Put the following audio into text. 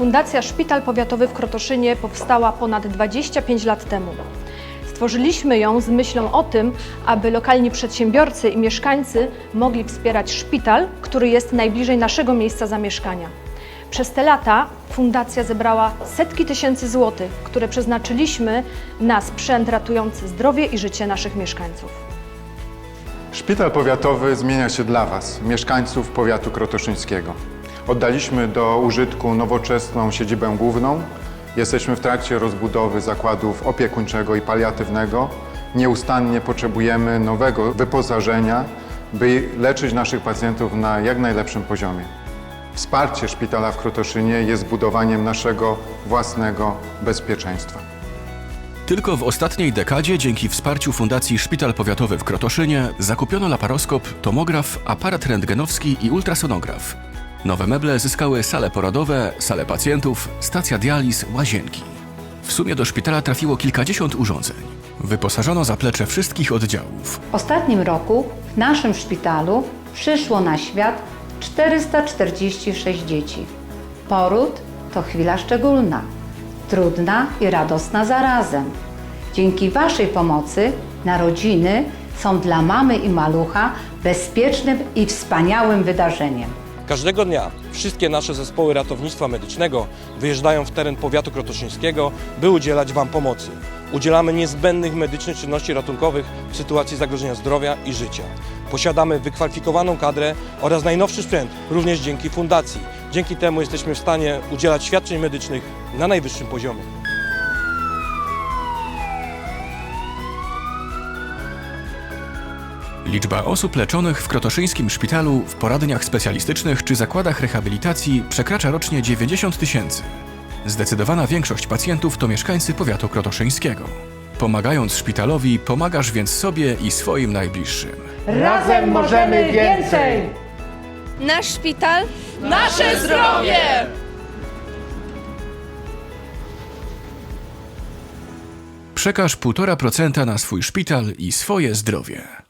Fundacja Szpital Powiatowy w Krotoszynie powstała ponad 25 lat temu. Stworzyliśmy ją z myślą o tym, aby lokalni przedsiębiorcy i mieszkańcy mogli wspierać szpital, który jest najbliżej naszego miejsca zamieszkania. Przez te lata fundacja zebrała setki tysięcy złotych, które przeznaczyliśmy na sprzęt ratujący zdrowie i życie naszych mieszkańców. Szpital powiatowy zmienia się dla Was, mieszkańców powiatu krotoszyńskiego. Oddaliśmy do użytku nowoczesną siedzibę główną. Jesteśmy w trakcie rozbudowy zakładów opiekuńczego i paliatywnego. Nieustannie potrzebujemy nowego wyposażenia, by leczyć naszych pacjentów na jak najlepszym poziomie. Wsparcie szpitala w Krotoszynie jest budowaniem naszego własnego bezpieczeństwa. Tylko w ostatniej dekadzie dzięki wsparciu Fundacji Szpital Powiatowy w Krotoszynie zakupiono laparoskop, tomograf, aparat rentgenowski i ultrasonograf. Nowe meble zyskały sale porodowe, sale pacjentów, stacja dializ, łazienki. W sumie do szpitala trafiło kilkadziesiąt urządzeń. Wyposażono zaplecze wszystkich oddziałów. W ostatnim roku w naszym szpitalu przyszło na świat 446 dzieci. Poród to chwila szczególna, trudna i radosna zarazem. Dzięki Waszej pomocy narodziny są dla mamy i malucha bezpiecznym i wspaniałym wydarzeniem. Każdego dnia wszystkie nasze zespoły ratownictwa medycznego wyjeżdżają w teren powiatu krotoszyńskiego, by udzielać Wam pomocy. Udzielamy niezbędnych medycznych czynności ratunkowych w sytuacji zagrożenia zdrowia i życia. Posiadamy wykwalifikowaną kadrę oraz najnowszy sprzęt, również dzięki fundacji. Dzięki temu jesteśmy w stanie udzielać świadczeń medycznych na najwyższym poziomie. Liczba osób leczonych w krotoszyńskim szpitalu, w poradniach specjalistycznych czy zakładach rehabilitacji przekracza rocznie 90 tysięcy. Zdecydowana większość pacjentów to mieszkańcy powiatu krotoszyńskiego. Pomagając szpitalowi, pomagasz więc sobie i swoim najbliższym. Razem możemy więcej! Nasz szpital Nasze zdrowie! Przekaż 1,5% na swój szpital i swoje zdrowie.